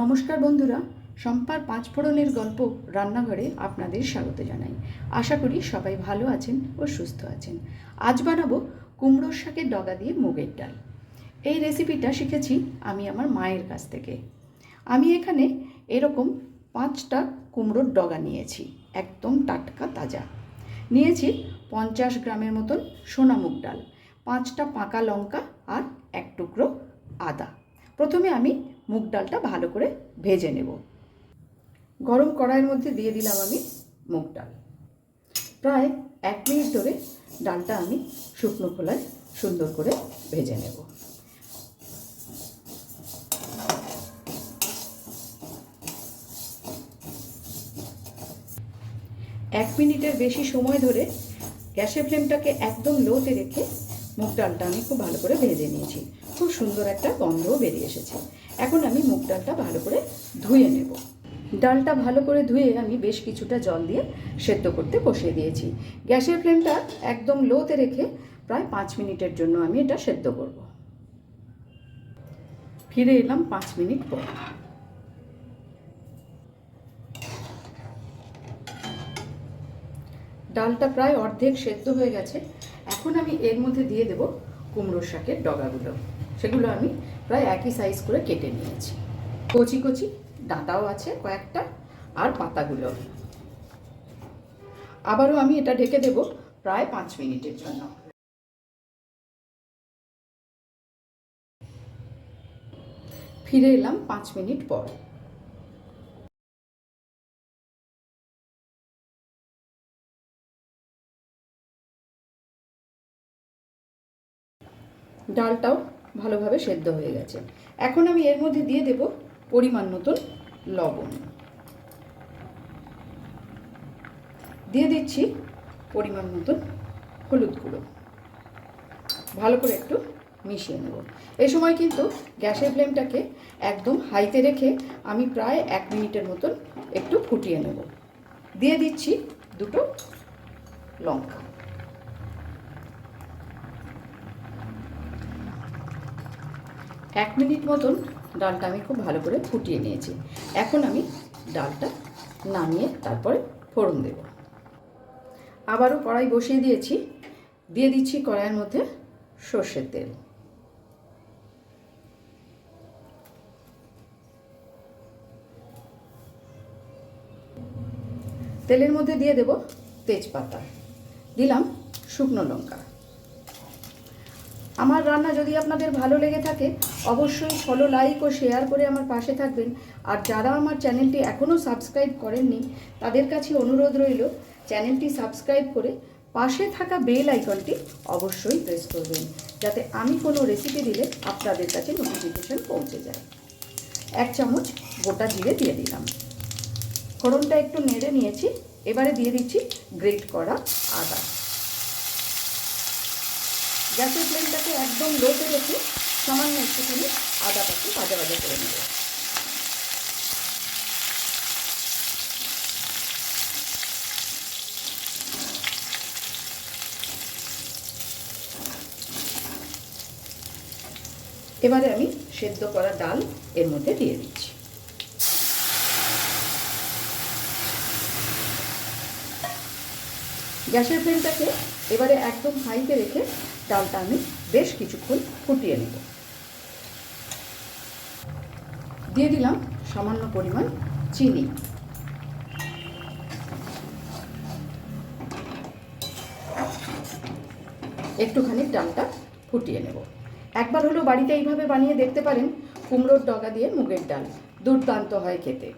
নমস্কার বন্ধুরা সম্পার পাঁচফোড়নের গল্প রান্নাঘরে আপনাদের স্বাগত জানাই। আশা করি সবাই ভালো আছেন ও সুস্থ আছেন। আজ বানাবো কুমড়োর শাকের ডগা দিয়ে মুগের ডাল। এই রেসিপিটা শিখেছি আমি আমার মায়ের কাছ থেকে। আমি এখানে এরকম পাঁচটা কুমড়োর ডগা নিয়েছি, একদম টাটকা তাজা। নিয়েছি পঞ্চাশ গ্রামের মতন সোনা মুগ ডাল, পাঁচটা পাকা লঙ্কা আর এক টুকরো আদা। প্রথমে আমি মুগ ডালটা ভালো করে ভেজে নেব। গরম কড়াইয়ের মধ্যে দিয়ে দিলাম আমি মুগ ডাল। প্রায় এক মিনিট ধরে ডালটা আমি শুকনো খোলায় সুন্দর করে ভেজে নেব। এক মিনিটের বেশি সময় ধরে গ্যাসের ফ্লেমটাকে একদম লোতে রেখে মুগ ডালটা আমি খুব ভালো করে ভেজে নিয়েছি। খুব সুন্দর একটা গন্ধ বেরিয়ে এসেছে। এখন আমি মুগ ডালটা ভালো করে ধুয়ে নেব। ডালটা ভালো করে ধুয়ে আমি বেশ কিছুটা জল দিয়ে সেদ্ধ করতে বসিয়ে দিয়েছি। গ্যাসের ফ্লেমটা একদম লোতে রেখে প্রায় পাঁচ মিনিটের জন্য আমি এটা সেদ্ধ করব। ফিরে এলাম পাঁচ মিনিট পর। ডালটা প্রায় অর্ধেক সেদ্ধ হয়ে গেছে। এখন আমি এর মধ্যে দিয়ে দেব কুমড়ো শাকের ডগাগুলো। সেগুলো আমি প্রায় একই সাইজ করে কেটে নিয়েছি। কচি কচি ডাঁটাও আছে কয়েকটা আর পাতাগুলো। আবারও আমি এটা ঢেকে দেব প্রায় পাঁচ মিনিটের জন্য। ফিরে এলাম পাঁচ মিনিট পর। ডালটাও ভালোভাবে সেদ্ধ হয়ে গেছে। এখন আমি এর মধ্যে দিয়ে দেব পরিমাণ মতন লবণ। দিয়ে দিচ্ছি পরিমাণ মতন হলুদ গুঁড়ো। ভালো করে একটু মিশিয়ে নেব। এই সময় কিন্তু গ্যাসের ফ্লেমটাকে একদম হাইতে রেখে আমি প্রায় এক মিনিটের মতন একটু ফুটিয়ে নেব। দিয়ে দিচ্ছি দুটো লঙ্কা। এক মিনিট মতন ডালটা আমি খুব ভালো করে ফুটিয়ে নিয়েছি। এখন আমি ডালটা নামিয়ে তারপরে ফোড়ন দেব। আবারও কড়াই বসিয়ে দিয়েছি। দিয়ে দিচ্ছি কড়াইয়ের মধ্যে সর্ষের তেল। তেলের মধ্যে দিয়ে দেব তেজপাতা। দিলাম শুকনো লঙ্কা। আমার রান্না যদি আপনাদের ভালো লেগে থাকে, অবশ্যই ফলো লাইক ও শেয়ার করে আমার পাশে থাকবেন। আর যারা আমার চ্যানেলটি এখনও সাবস্ক্রাইব করেননি, তাদের কাছে অনুরোধ রইল চ্যানেলটি সাবস্ক্রাইব করে পাশে থাকা বেল আইকনটি অবশ্যই প্রেস করবেন, যাতে আমি কোনো রেসিপি দিলে আপনাদের কাছে নোটিফিকেশন পৌঁছে যায়। এক চামচ গোটা জিরে দিয়ে দিলাম। ফোড়নটা একটু নেড়ে নিয়েছি, এবারে দিয়ে দিচ্ছি গ্রেট করা আদা। গ্যাসের ফ্লেমটাকে একদম লোতে রেখে সামান্য একটুখানি আদা পাখি ভাজা ভাজা করে নেব। এবারে আমি সেদ্ধ করা ডাল এর মধ্যে দিয়ে দিচ্ছি। গ্যাসের ফ্লেমটাকে এবারে একদম হাইতে রেখে ডালটা আমি বেশ কিছুক্ষণ ফুটিয়ে নেব। দিয়ে দিলাম সামান্য পরিমাণ চিনি। একটুখানি ডালটা ফুটিয়ে নেব। একবার হলো বাড়িতে এইভাবে বানিয়ে দেখতে পারেন, কুমড়োর ডগা দিয়ে মুগের ডাল, দুর্দান্ত হয় খেতে।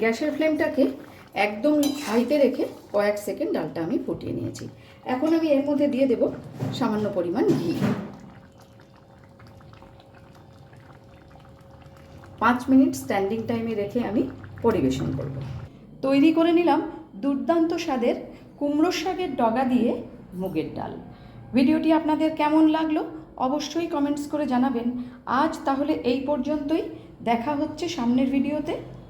গ্যাসের ফ্লেমটাকে একদম হাইতে রেখে কয়েক সেকেন্ড ডালটা আমি ফুটিয়ে নিয়েছি। এখন আমি এর মধ্যে দিয়ে দেব সামান্য পরিমাণ ঘি। পাঁচ মিনিট স্ট্যান্ডিং টাইমে রেখে আমি পরিবেশন করব। তৈরি করে নিলাম দুর্দান্ত স্বাদের কুমড়ো শাকের ডগা দিয়ে মুগের ডাল। ভিডিওটি আপনাদের কেমন লাগল অবশ্যই কমেন্টস করে জানাবেন। আজ তাহলে এই পর্যন্তই। দেখা হচ্ছে সামনের ভিডিওতে।